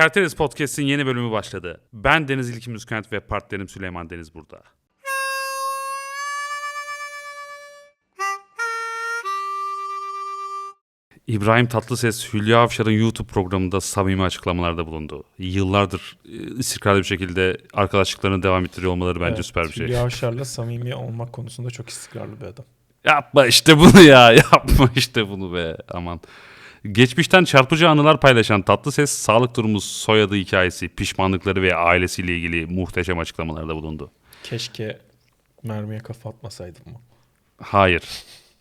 Kerteres Podcast'in yeni bölümü başladı. Ben Deniz İlkim Müskent ve partnerim Süleyman Deniz burada. İbrahim Tatlıses Hülya Avşar'ın YouTube programında samimi açıklamalarda bulundu. Yıllardır e, istikrarlı bir şekilde arkadaşlıklarını devam ettiriyor olmaları bence Evet, süper bir şey. Hülya Avşar'la samimi olmak konusunda çok istikrarlı bir adam. Yapma işte bunu ya. Yapma işte bunu be. Aman. Geçmişten çarpıcı anılar paylaşan Tatlıses, sağlık durumu, soyadı hikayesi, pişmanlıkları ve ailesiyle ilgili muhteşem açıklamalarda bulundu. Keşke mermiye kafa atmasaydım mı? Hayır,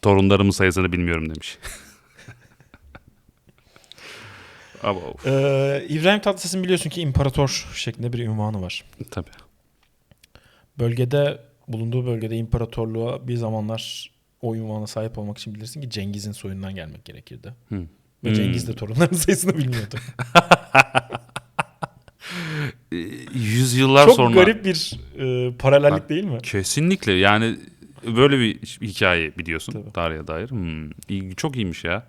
torunlarımın sayısını bilmiyorum demiş. Ama of, Ee, İbrahim Tatlıses'in biliyorsun ki imparator şeklinde bir ünvanı var. tabii. Bölgede bulunduğu bölgede imparatorluğa bir zamanlar o ünvana sahip olmak için bilirsin ki Cengiz'in soyundan gelmek gerekirdi. Hı. Ve Hmm. Cengiz de torunların sayısını bilmiyordu. Ee, Yüzyıllar çok sonra. garip bir e, paralellik Bak, değil mi? Kesinlikle yani böyle bir hikaye biliyorsun Tabii. tarihe dair. Hmm, çok iyiymiş ya.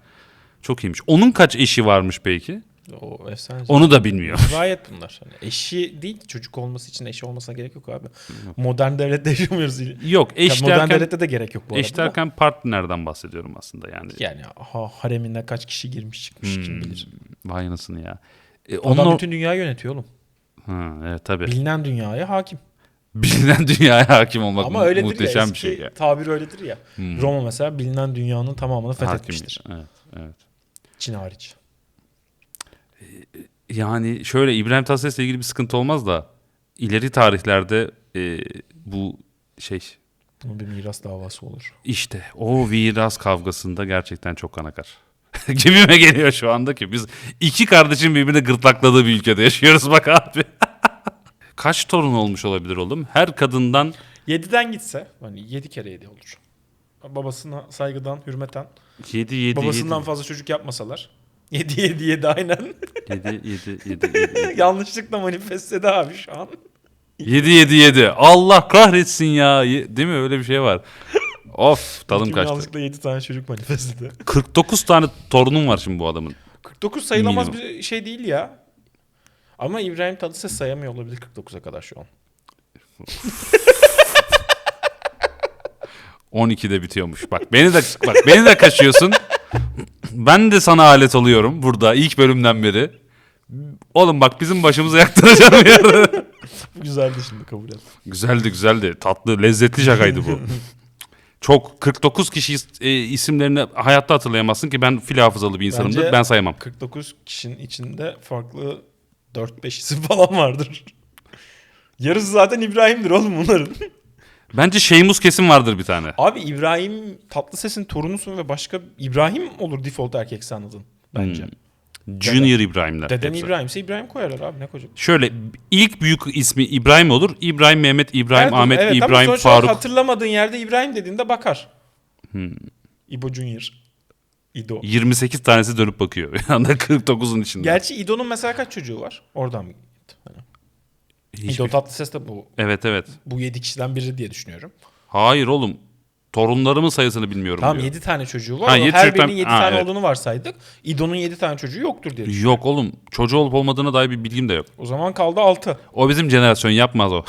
Çok iyiymiş. Onun kaç eşi varmış peki? O efsane. Onu da bilmiyor. Rivayet bunlar. Hani eşi değil çocuk olması için eşi olmasına gerek yok abi. Modern devlette yaşamıyoruz. Yok eş Ya modern derken, devlette de gerek yok bu arada. eş da. derken partnerden bahsediyorum aslında yani. Yani ha, haremine kaç kişi girmiş çıkmış kim Hmm, bilir. Vay anasını ya. E, Adam onun... bütün dünyayı yönetiyor oğlum. Ha, evet tabii. Bilinen dünyaya hakim. Bilinen dünyaya hakim olmak Ama öyledir muhteşem ya. bir şey ya. Tabir öyledir ya. Hmm. Roma mesela bilinen dünyanın tamamını Hakim. fethetmiştir. Evet, evet. Çin hariç. Yani şöyle İbrahim Tatlıses'le ilgili bir sıkıntı olmaz da ileri tarihlerde e, bu şey Bunun bir miras davası olur. işte o miras kavgasında gerçekten çok kan akar. Gibime geliyor şu anda ki biz iki kardeşin birbirini gırtlakladığı bir ülkede yaşıyoruz bak abi. Kaç torun olmuş olabilir oğlum? Her kadından 7'den gitse hani 7 kere 7 olur. Babasına saygıdan, hürmeten. 7 7 babasından 7 fazla çocuk yapmasalar. 7 7 7 aynen. 7 7 7 7 Yanlışlıkla manifestledi abi şu an. 7 7 7. Allah kahretsin ya. Değil mi? Öyle bir şey var. Of tadım kaçtı. Yanlışlıkla 7 tane çocuk manifestledi. 49 tane torunum var şimdi bu adamın. 49 sayılamaz Minimum. bir şey değil ya. Ama İbrahim Tatlıses sayamıyor olabilir 49'a kadar şu an. 12'de bitiyormuş. Bak beni de bak beni de kaçıyorsun. Ben de sana alet oluyorum burada ilk bölümden beri. Oğlum bak bizim başımıza yaktıracağım yerde. Güzeldi şimdi kabul et. güzeldi güzeldi. Tatlı lezzetli şakaydı bu. Çok 49 kişi is- e, isimlerini hayatta hatırlayamazsın ki ben fil hafızalı bir insanımdır. Bence- Ben sayamam. 49 kişinin içinde farklı 4-5 isim falan vardır. Yarısı zaten İbrahim'dir oğlum bunların. Bence Şeymus kesin vardır bir tane. Abi İbrahim Tatlıses'in torunusun ve başka İbrahim olur default erkek sanadın bence. Junior İbrahimler. Deden hepsi. İbrahim'se İbrahim koyarlar abi ne koyacak? Şöyle ilk büyük ismi İbrahim olur. İbrahim Mehmet, İbrahim Evet, Ahmet, evet, ama İbrahim olarak Faruk. hatırlamadığın yerde İbrahim dediğinde bakar. Hmm. İbo Junior. İdo. 28 tanesi dönüp bakıyor. Anda 49'un içinde. Gerçi İdo'nun mesela kaç çocuğu var? Oradan mı gitti? Hani. Hiçbir- İdo Tatlıses de bu Evet evet. bu 7 kişiden biri diye düşünüyorum. Hayır oğlum. Torunlarımın sayısını bilmiyorum Tamam diyor. 7 tane çocuğu var. Ha, ama yedi her çocuktan- birinin 7 Ha, tane evet. olduğunu varsaydık. İdo'nun 7 tane çocuğu yoktur diye düşünüyorum. Yok oğlum. Çocuğu olup olmadığına dair bir bilgim de yok. O zaman kaldı 6. O bizim jenerasyon yapmaz o.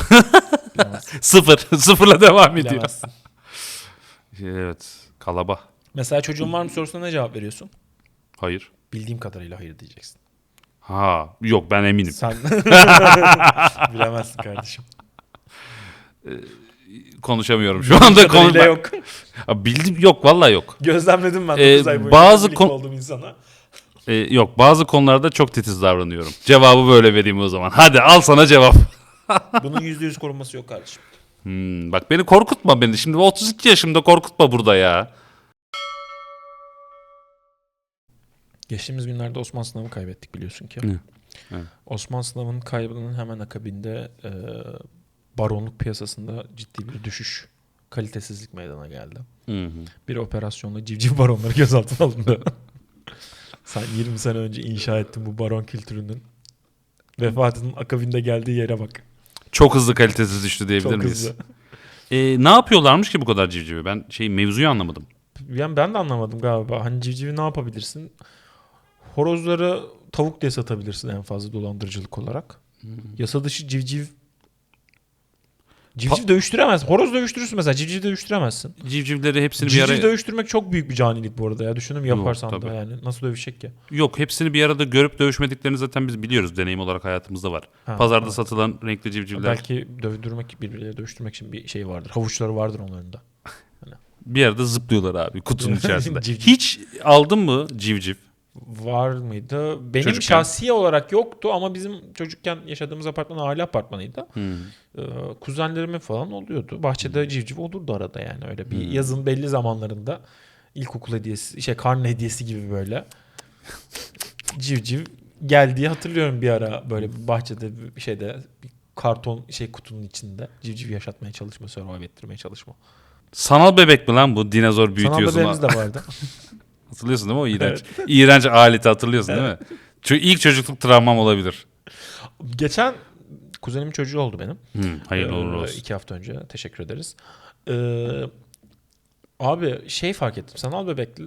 Sıfır. Sıfırla devam ediyor. Bilemezsin. Evet. Kalaba. Mesela çocuğun var mı sorusuna ne cevap veriyorsun? Hayır. Bildiğim kadarıyla hayır diyeceksin. Ha. Yok ben eminim. Sen bilemezsin kardeşim. Konuşamıyorum şu anda. Bildiğim Konu... kadarıyla yok. Bildim yok vallahi yok. Gözlemledim ben Ee, 9 ay boyunca bazı kon- olduğum insana. Ee, yok bazı konularda çok titiz davranıyorum. Cevabı böyle vereyim o zaman. Hadi al sana cevap. Bunun %100 korunması yok kardeşim. Hmm, bak beni korkutma beni. Şimdi 32 yaşımda korkutma burada ya. Geçtiğimiz günlerde Osman Sınav'ı kaybettik biliyorsun ki. Hı. Evet. Osman Sınav'ın kaybının hemen akabinde e, baronluk piyasasında ciddi bir düşüş, kalitesizlik meydana geldi. Hı hı. Bir operasyonla civciv baronları gözaltına alındı. Sen 20 sene önce inşa ettin bu baron kültürünün. Vefatının akabinde geldiği yere bak. Çok hızlı kalitesiz düştü diyebilir Çok miyiz? hızlı. Ee, ne yapıyorlarmış ki bu kadar civcivi? Ben şey mevzuyu anlamadım. Yani ben de anlamadım galiba. Hani civcivi ne yapabilirsin? Horozları tavuk diye satabilirsin en fazla dolandırıcılık olarak. Yasa dışı civciv Civciv dövüştüremez. Horoz dövüştürürsün mesela. Civciv dövüştüremezsin. Civcivleri hepsini bir Civciv araya... dövüştürmek çok büyük bir canilik bu arada ya. Düşünün yaparsan da tabii. yani. Nasıl dövüşecek ki? Yok hepsini bir arada görüp dövüşmediklerini zaten biz biliyoruz. Deneyim olarak hayatımızda var. Ha, Pazarda evet. satılan renkli civcivler Belki dövdürmek, birbirleriyle dövüştürmek için bir şey vardır. Havuçları vardır onların da. bir arada zıplıyorlar abi kutunun içerisinde. Civciv. Hiç aldın mı civciv? Var mıydı? Benim Çocukken. şahsi olarak yoktu ama bizim çocukken yaşadığımız apartman aile apartmanıydı. Ee, kuzenlerimin falan oluyordu. Bahçede civciv olurdu arada yani öyle bir Hmm. yazın belli zamanlarında ilkokul hediyesi, şey karne hediyesi gibi böyle civciv geldiği hatırlıyorum bir ara böyle bir bahçede bir şeyde bir karton şey kutunun içinde civciv yaşatmaya çalışma, survive ettirmeye çalışma. Sanal bebek mi lan bu dinozor Sanal büyütüyorsun? bebeğimiz de vardı. Hatırlıyorsun değil mi o iğrenç? İğrenç aleti hatırlıyorsun değil mi? Çünkü ilk çocukluk travmam olabilir. Geçen kuzenimin çocuğu oldu benim. Hmm, hayırlı uğurlu Ee, olsun. iki hafta önce. Teşekkür ederiz. Ee, abi şey fark ettim. Sanal bebekli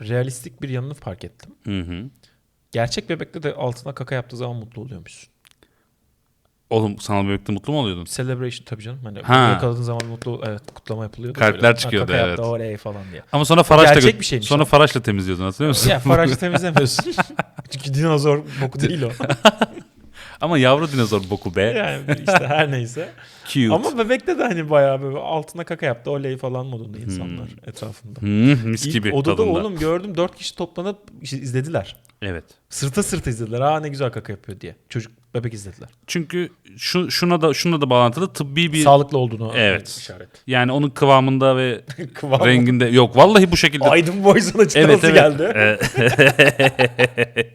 realistik bir yanını fark ettim. Hı hı. Gerçek bebekte de altına kaka yaptığı zaman mutlu oluyormuşsun. Oğlum sanal bebekte mutlu mu oluyordun? Celebration tabii canım. Hani Ha. yakaladığın zaman mutlu evet kutlama yapılıyordu. Kalpler. Ha, çıkıyordu, kaka evet. Yaptı, oley falan diye. Ama sonra faraşla Gerçek bir şeymiş Sonra faraşla temizliyordun hatırlıyor musun? ya faraşı temizlemiyorsun. Çünkü dinozor boku değil o. Ama yavru dinozor boku be. yani işte her neyse. Cute. Ama bebekte de hani bayağı böyle altına kaka yaptı oley falan modunda insanlar etrafında. Hmm, mis İlk gibi odada tadında. oğlum gördüm dört kişi toplanıp işte izlediler. Evet. Sırta sırta izlediler. Aa ne güzel kaka yapıyor diye. Çocuk bebek izlediler. Çünkü şu şuna da şuna da bağlantılı tıbbi bir Sağlıklı olduğunu Evet. işaret. yani onun kıvamında ve Kıvam. renginde yok vallahi bu şekilde. Aydın Boyz'un açıklaması evet evet. geldi.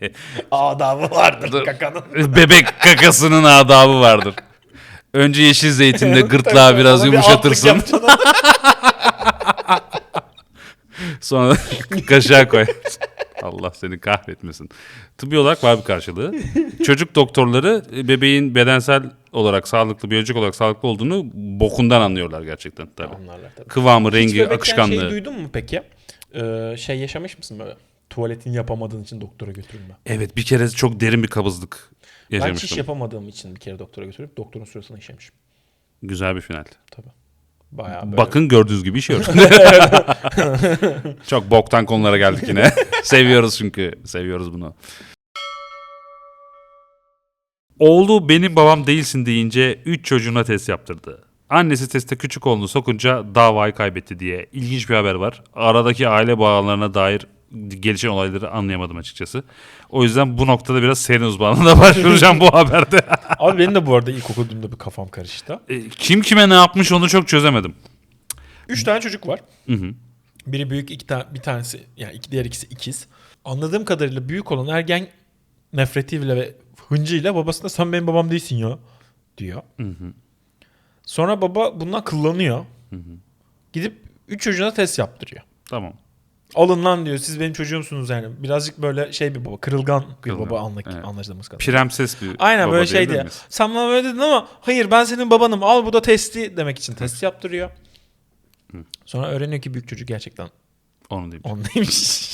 Ee, Adamı vardır kakanın. bebek kakasının adabı vardır. Önce yeşil zeytinle gırtlağı biraz bir yumuşatırsın. yapacaksın. Sonra kaşığa koy. Allah seni kahretmesin. Tıbbi olarak var bir karşılığı. Çocuk doktorları e, bebeğin bedensel olarak sağlıklı, biyolojik olarak sağlıklı olduğunu bokundan anlıyorlar gerçekten tabii. Anlarlar tabii. Kıvamı, Hiç rengi, akışkanlığı. Şey duydun mu peki? Ee, şey yaşamış mısın böyle? Tuvaletini yapamadığın için doktora götürülme. Evet bir kere çok derin bir kabızlık Ben hiç yaşamıştım. yapamadığım için bir kere doktora götürüp doktorun sırasına işemişim. Güzel bir final. Tabii. Bayağı böyle. Bakın gördüğünüz gibi işiyor. Çok boktan konulara geldik yine. Seviyoruz çünkü. Seviyoruz bunu. Oğlu benim babam değilsin deyince 3 çocuğuna test yaptırdı. Annesi teste küçük oğlunu sokunca davayı kaybetti diye. İlginç bir haber var. Aradaki aile bağlarına dair gelişen olayları anlayamadım açıkçası. O yüzden bu noktada biraz senin uzmanlığına başvuracağım bu haberde. Abi benim de bu arada ilk okuduğumda bir kafam karıştı. E, Kim kime ne yapmış onu çok çözemedim. Üç tane çocuk var. Hı hı. Biri büyük, iki tane, bir tanesi yani iki, diğer ikisi ikiz. Anladığım kadarıyla büyük olan ergen nefretiyle ve hıncıyla babasına sen benim babam değilsin ya diyor. Sonra baba bundan kıllanıyor. Gidip üç çocuğuna test yaptırıyor. Tamam. Alın lan diyor siz benim çocuğumsunuz yani. Birazcık böyle şey bir baba kırılgan bir Kırılgan, baba anla, evet. anlaştığımız kadar. Premses bir Aynen baba böyle şey diye. Sen bana böyle dedin ama hayır ben senin babanım al bu da testi demek için test yaptırıyor. Sonra öğreniyor ki büyük çocuk gerçekten Onu diyeyim. ondaymış.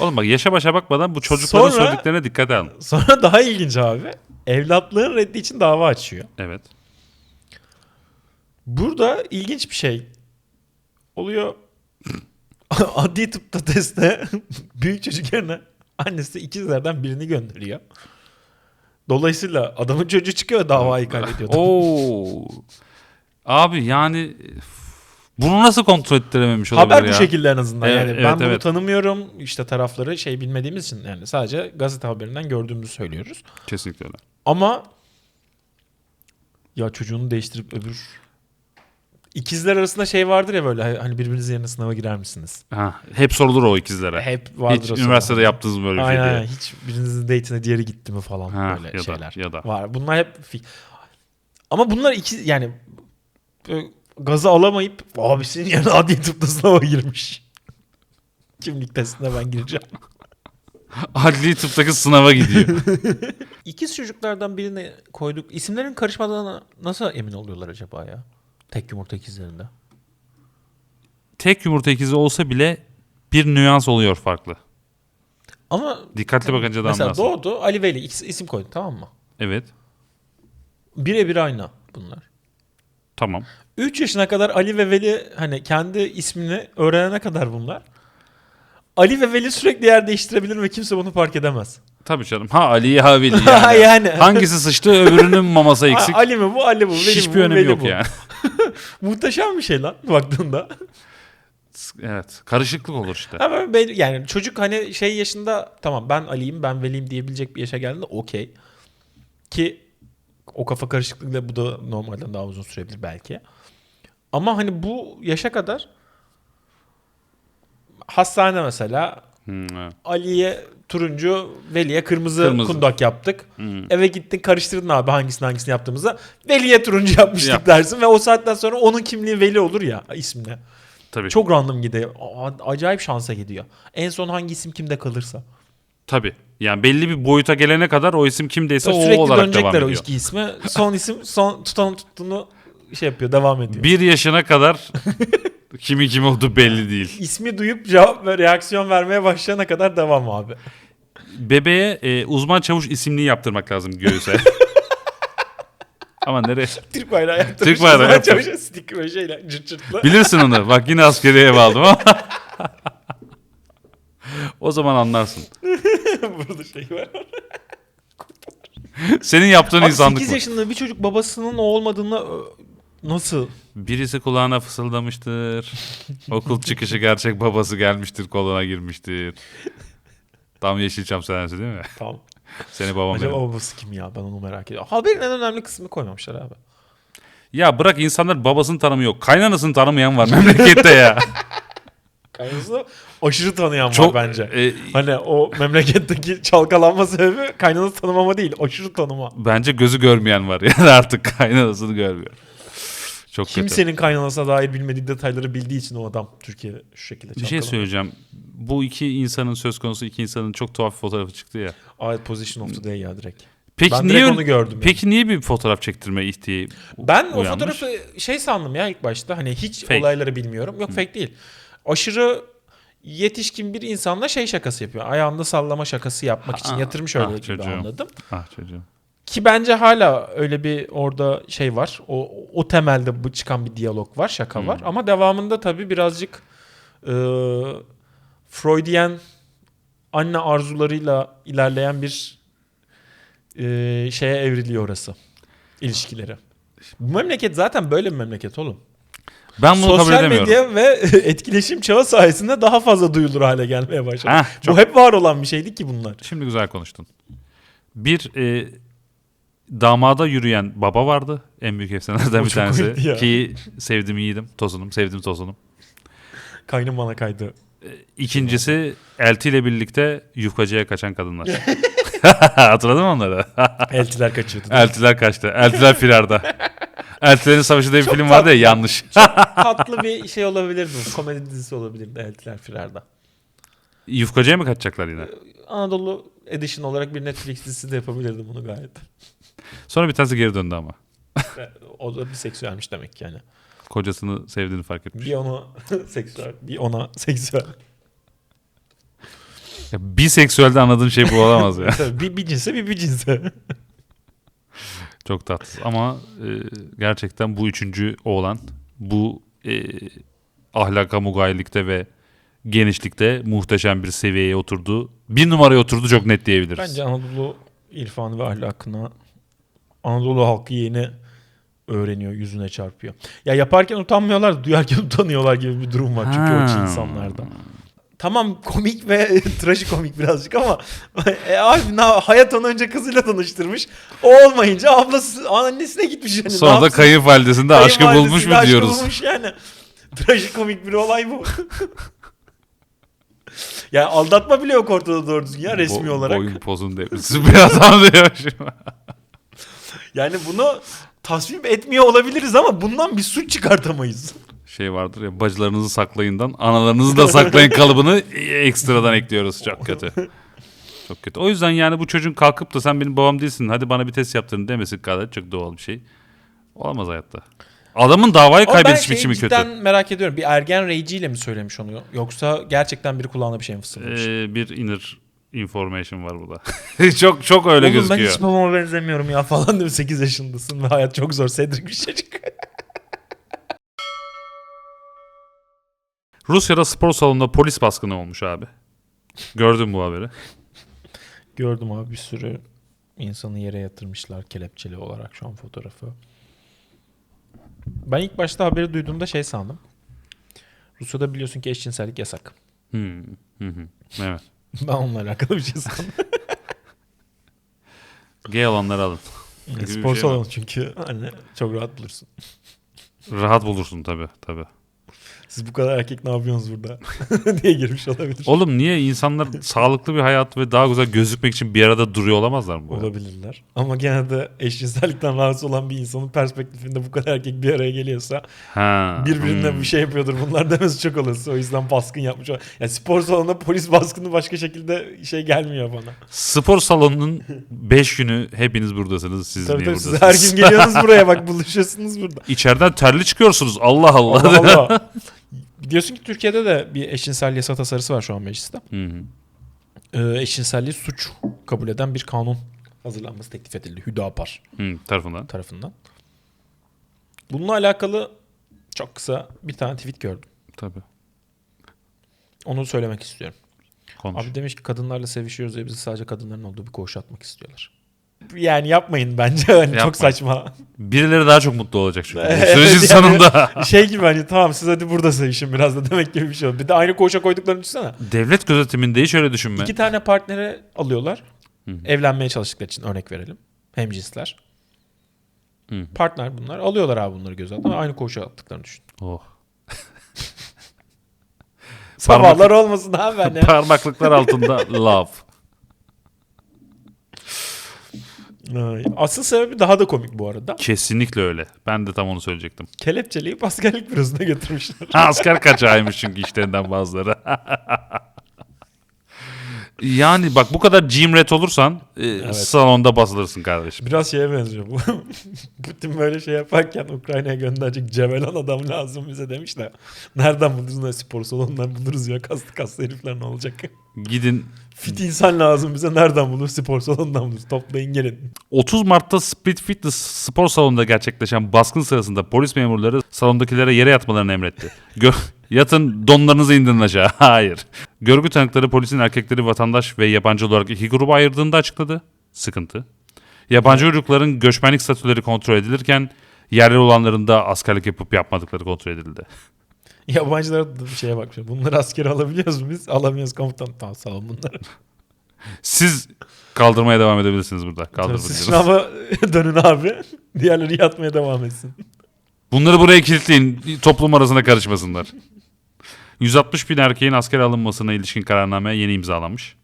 Oğlum bak yaşa başa bakmadan bu çocukların Sonra- söylediklerine dikkat alın. Sonra daha ilginç abi. Evlatlığın reddi için dava açıyor. Evet. Burada ilginç bir şey oluyor. Adli tıpta testte büyük çocuk yerine annesi ikizlerden birini gönderiyor. Dolayısıyla adamın çocuğu çıkıyor ve davayı kaybediyor. Oo. Abi yani bunu nasıl kontrol ettirememiş olabilir Haber ya? bu şekilde en azından. Evet, yani evet, ben bunu evet. tanımıyorum. İşte tarafları şey bilmediğimiz için yani sadece gazete haberinden gördüğümüzü söylüyoruz. Kesinlikle öyle. Ama ya çocuğunu değiştirip öbür ikizler arasında şey vardır ya böyle hani birbirinizin yerine sınava girer misiniz? Ha, hep sorulur o ikizlere. Hep vardır Hiç o üniversitede soru. yaptınız mı böyle bir şey Aynen, diye. Hiç birinizin date'ine diğeri gitti mi falan Ha, böyle ya da- şeyler. ya da. Var. Bunlar hep Ama bunlar iki yani böyle gazı alamayıp abisinin yerine adli tıpta sınava girmiş. Kimlik testine ben gireceğim. Adli tıptaki sınava gidiyor. İkiz çocuklardan birini koyduk. İsimlerin karışmadığına nasıl emin oluyorlar acaba ya? Tek yumurta ikizlerinde. Tek yumurta ikizi olsa bile bir nüans oluyor farklı. Ama Dikkatli bakınca da mesela anlarsın. doğdu Ali Veli is- isim koydu tamam mı? Evet. Birebir aynı bunlar. Tamam. 3 yaşına kadar Ali ve Veli hani kendi ismini öğrenene kadar bunlar. Ali ve Veli sürekli yer değiştirebilir ve kimse bunu fark edemez. Tabii canım. Ha Ali ha Veli yani. Yani. Hangisi sıçtı öbürünün maması eksik. Ali mi bu Ali bu Veli Hiçbir bu önemi Veli yok bu. yani. Muhteşem bir şey lan baktığında. Evet. Karışıklık olur işte. Ama ben, yani çocuk hani şey yaşında tamam ben Ali'yim ben Veli'yim diyebilecek bir yaşa geldiğinde okey. Ki o kafa karışıklığıyla bu da normalden daha uzun sürebilir belki. Ama hani bu yaşa kadar hastane mesela Hmm, evet. Ali'ye turuncu, Veli'ye kırmızı, Kırmızı. kundak yaptık. Hmm. Eve gittin karıştırdın abi hangisini hangisini yaptığımızda. Veli'ye turuncu yapmıştık Yap. dersin ve o saatten sonra onun kimliği Veli olur ya ismine. Tabii. Çok random gidiyor. A- Acayip şansa gidiyor. En son hangi isim kimde kalırsa. Tabii. Yani belli bir boyuta gelene kadar o isim kimdeyse o Sürekli olarak devam dönecekler o ediyor. iki isme. Son isim son tutanı tuttuğunu şey yapıyor devam ediyor. Bir yaşına kadar kimi kim olduğu belli değil. İsmi duyup cevap ve reaksiyon vermeye başlayana kadar devam abi. Bebeğe e, uzman çavuş isimliği yaptırmak lazım göğüse. Ama nereye? Türk bayrağı yaptırmış. Türk bayrağı yaptırmış. Çavuşa stick ve şeyle cırt cırtlı. Bilirsin onu. Bak yine askeriye ev aldım ama. o zaman anlarsın. Burada şey var. Senin yaptığın Abi insanlık 8 mı? yaşında bir çocuk babasının o olmadığını ö, nasıl? Birisi kulağına fısıldamıştır. Okul çıkışı gerçek babası gelmiştir, koluna girmiştir. Tam Yeşilçam senesi değil mi? Tamam. Seni babam Acaba benim. babası kim ya? Ben onu merak ediyorum. Haberin en önemli kısmını koymamışlar abi. Ya bırak insanlar babasını tanımıyor. Kaynanasını tanımayan var memlekette ya. Kaynanasını aşırı tanıyan Çok var bence. e, Hani o memleketteki çalkalanma sebebi kaynanası tanımama değil. Aşırı tanıma. bence gözü görmeyen var. Yani artık kaynanasını görmüyor. Çok kötü. Kimsenin kaynanasına dair bilmediği detayları bildiği için o adam Türkiye'de şu şekilde Bir şey çalkalanıyor. söyleyeceğim. Bu iki insanın söz konusu iki insanın çok tuhaf fotoğrafı çıktı ya. Evet Position of the Day ya direkt. Peki ben niye onu gördüm. yani. Peki niye bir fotoğraf çektirme ihtiyacı Ben o uyanmış? fotoğrafı şey sandım ya ilk başta. Hani hiç Fake. olayları bilmiyorum. Yok fake değil. Aşırı yetişkin bir insanla şey şakası yapıyor. Ayağında sallama şakası yapmak için Ah, yatırmış öyle ah gibi çocuğum. anladım. Ah çocuğum. Ki bence hala öyle bir orada şey var. O, o temelde bu çıkan bir diyalog var, şaka Hmm. var. Ama devamında tabii birazcık e, Freudian anne arzularıyla ilerleyen bir e, şeye evriliyor orası. İlişkileri. Bu memleket zaten böyle bir memleket oğlum. Ben bunu kabul Sosyal edemiyorum. medya ve etkileşim çağı sayesinde daha fazla duyulur hale gelmeye başladı. Heh, çok- Bu hep var olan bir şeydi ki bunlar. Şimdi güzel konuştun. Bir e, damada yürüyen baba vardı. En büyük efsanelerden O bir çok komikti tanesi. ya. Ki sevdim yiğidim. Tozunum. Sevdim tozunum. Kaynım bana kaydı. İkincisi Elti ile birlikte yufkacıya kaçan kadınlar. Hatırladın mı onları? Eltiler kaçırdı. Eltiler kaçtı. Eltiler firarda. Eltilerin Savaşı diye bir Çok film vardı ya tatlı. yanlış. tatlı bir şey olabilirdi. bu. Komedi dizisi olabilirdi Eltiler Firar'da. Yufkacıya mı kaçacaklar yine? Anadolu Edition olarak bir Netflix dizisi de yapabilirdi bunu gayet. Sonra bir tanesi geri döndü ama. O da bir seksüelmiş demek ki yani. Kocasını sevdiğini fark etmiş. Bir ona seksüel, bir ona seksüel. Ya, biseksüelde anladığın şey bu olamaz ya. Tabii bir, bir cinse bir bir cinse. Çok tatsız ama e, gerçekten bu üçüncü oğlan bu e, ahlaka mugaylikte ve genişlikte muhteşem bir seviyeye oturdu. Bir numaraya oturdu çok net diyebiliriz. Bence Anadolu irfanı ve ahlakına Anadolu halkı yeni öğreniyor, yüzüne çarpıyor. Ya yaparken utanmıyorlar, duyarken utanıyorlar gibi bir durum var çünkü o Ha. insanlarda. Tamam komik ve trajikomik birazcık ama e, abi na- hayat onu önce kızıyla tanıştırmış. O olmayınca ablası annesine gitmiş yani. Sonra da kayınvalidesinde aşkı bulmuş mu aşkı diyoruz. bulmuş yani. Trajikomik bir olay bu. ya aldatma bile yok ortada doğru düzgün ya resmi Bo- olarak. Boyun pozun devrisi bir adam diyor şimdi. Yani bunu tasvip etmiyor olabiliriz ama bundan bir suç çıkartamayız. Şey vardır ya bacılarınızı saklayından analarınızı da saklayın kalıbını ekstradan ekliyoruz. Çok kötü. Çok kötü. O yüzden yani bu çocuğun kalkıp da sen benim babam değilsin hadi bana bir test yaptırın demesi kadar çok doğal bir şey. Olamaz hayatta. Adamın davayı Ama ben kaybediş şeyi biçimi kötü. merak ediyorum. Bir ergen rage'iyle mi söylemiş onu? Yoksa gerçekten biri kulağına bir şey mi fısıldamış? Ee, bir inner information var burada. çok çok öyle Oğlum ben gözüküyor. hiç babama benzemiyorum ya falan diyor 8 yaşındasın ve hayat çok zor Cedric bir çocuk. Rusya'da spor salonunda polis baskını olmuş abi. Gördün bu haberi? Gördüm abi bir sürü insanı yere yatırmışlar kelepçeli olarak şu an fotoğrafı. Ben ilk başta haberi duyduğumda şey sandım. Rusya'da biliyorsun ki eşcinsellik yasak. Hmm. Hı hı. Evet. Ben onunla alakalı bir şey sandım. Gay olanları alın. Gibi bir Spor şey salonu çünkü hani çok rahat bulursun. Rahat bulursun tabii tabii. Siz bu kadar erkek ne yapıyorsunuz burada diye girmiş olabilir. Oğlum niye insanlar sağlıklı bir hayat ve daha güzel gözükmek için bir arada duruyor olamazlar mı? Olabilirler. Ama gene de eşcinsellikten rahatsız olan bir insanın perspektifinde bu kadar erkek bir araya geliyorsa Ha. birbirine hmm. bir şey yapıyordur. Bunlar demesi çok olası. O yüzden baskın yapmış. Ya spor salonunda polis baskını başka şekilde şey gelmiyor bana. Spor salonunun 5 günü hepiniz buradasınız. Siz Tabii niye tabii siz buradasınız? her gün geliyorsunuz buraya bak buluşuyorsunuz burada. İçeriden terli çıkıyorsunuz. Allah Allah. Allah Allah. Diyorsun ki Türkiye'de de bir eşcinsel yasa tasarısı var şu an mecliste. Hı hı. Ee, eşcinselliği suç kabul eden bir kanun hazırlanması teklif edildi. Hüdapar Hı, tarafından. tarafından. Bununla alakalı çok kısa bir tane tweet gördüm. Tabii. Onu söylemek istiyorum. Konuş. Abi demiş ki kadınlarla sevişiyoruz diye bizi sadece kadınların olduğu bir koğuşa atmak istiyorlar. Yani yapmayın bence. Hani Yapmayın. çok saçma. Birileri daha çok mutlu olacak çünkü. Evet, Sürecin yani- sonunda. şey gibi hani tamam siz hadi burada sevişin biraz da demek gibi bir şey. Bir de aynı koğuşa koyduklarını düşünsene. Devlet gözetiminde hiç öyle düşünme. İki tane partneri alıyorlar. Hı hı. Evlenmeye çalıştıkları için örnek verelim. Hemcinsler. Hı. Partner bunlar. Alıyorlar abi bunları göz altına. Aynı koğuşa attıklarını düşün. Oh. Sabahlar olmasın abi ben ya. Parmaklıklar altında love. Ay, Asıl sebebi daha da komik bu arada. Kesinlikle öyle. Ben de tam onu söyleyecektim. Kelepçeleyip askerlik bürosuna götürmüşler. Asker kaçağıymış çünkü işlerinden bazıları. yani bak bu kadar cimret olursan e, salonda basılırsın kardeşim. Biraz şeye benziyor bu. Putin böyle şey yaparken Ukrayna'ya gönderecek Cevelan adam lazım bize demiş de. Nereden buluruz ne spor salonundan buluruz ya kaslı kaslı herifler ne olacak? Gidin Fit insan lazım bize nereden buluruz spor salonundan buluruz toplayın gelin. 30 Mart'ta Speed Fitness spor salonunda gerçekleşen baskın sırasında polis memurları salondakilere yere yatmalarını emretti. Gö- Yatın donlarınızı indirin aşağı. Hayır. Görgü tanıkları polisin erkekleri vatandaş ve yabancı olarak iki gruba ayırdığını da açıkladı. Sıkıntı. Yabancı uyrukların göçmenlik statüleri kontrol edilirken yerli olanların da askerlik yapıp yapmadıkları kontrol edildi. Yabancılara da bir şeye bakmış. Bunları askere alabiliyoruz mu biz? Alamıyoruz komutan. Tamam sağ olun bunları. Siz kaldırmaya devam edebilirsiniz burada. Siz Kaldırabilirsiniz. sınava dönün abi. Diğerleri yatmaya devam etsin. Bunları buraya kilitleyin. Toplum arasında karışmasınlar. 160 bin erkeğin askere alınmasına ilişkin kararname yeni imzalanmış.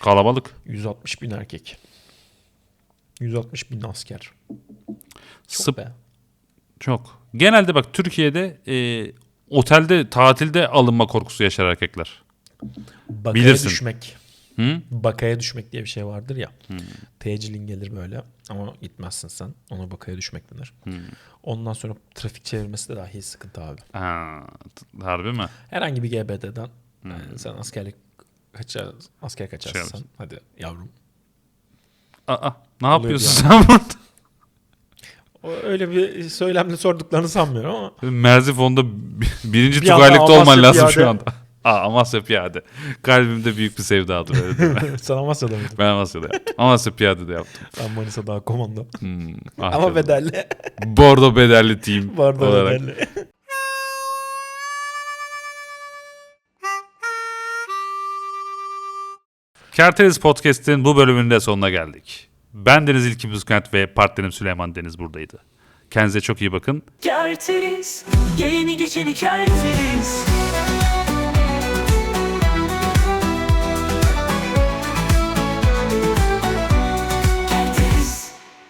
Kalabalık. 160 bin erkek. 160 bin asker. Çok Sıp- be. Çok. Genelde bak Türkiye'de e, otelde, tatilde alınma korkusu yaşar erkekler. Bakaya Bilirsin. düşmek. Hı? Bakaya düşmek diye bir şey vardır ya. Tecilin gelir böyle ama gitmezsin sen. Ona bakaya düşmek denir. Ondan sonra trafik çevirmesi de dahi sıkıntı abi. Ha, harbi mi? Herhangi bir GBD'den yani sen askerlik kaçar, asker kaçarsın Şey. Hadi yavrum. Aa, ne Oluyor yapıyorsun sen burada? Öyle bir söylemle sorduklarını sanmıyorum ama Merzifon'da bi- birinci Bir Tugaylıkta olman lazım Piyade. şu anda. Aa, Amasya Piyade. Kalbimde büyük bir sevdadır öyle değil mi? sen Amasya'da mıydın? Ben Amasya'da yaptım. Amasya Piyade de yaptım. Ben Manisa daha komando. Hmm, ah ama bedelli. Bordo bedelli team arada olarak. bedelli. Kerteriz Podcast'in bu bölümünde sonuna geldik. Ben Deniz İlki Müzkent ve partnerim Süleyman Deniz buradaydı. Kendinize çok iyi bakın. Kerteriz, geleni geçeni kerteriz.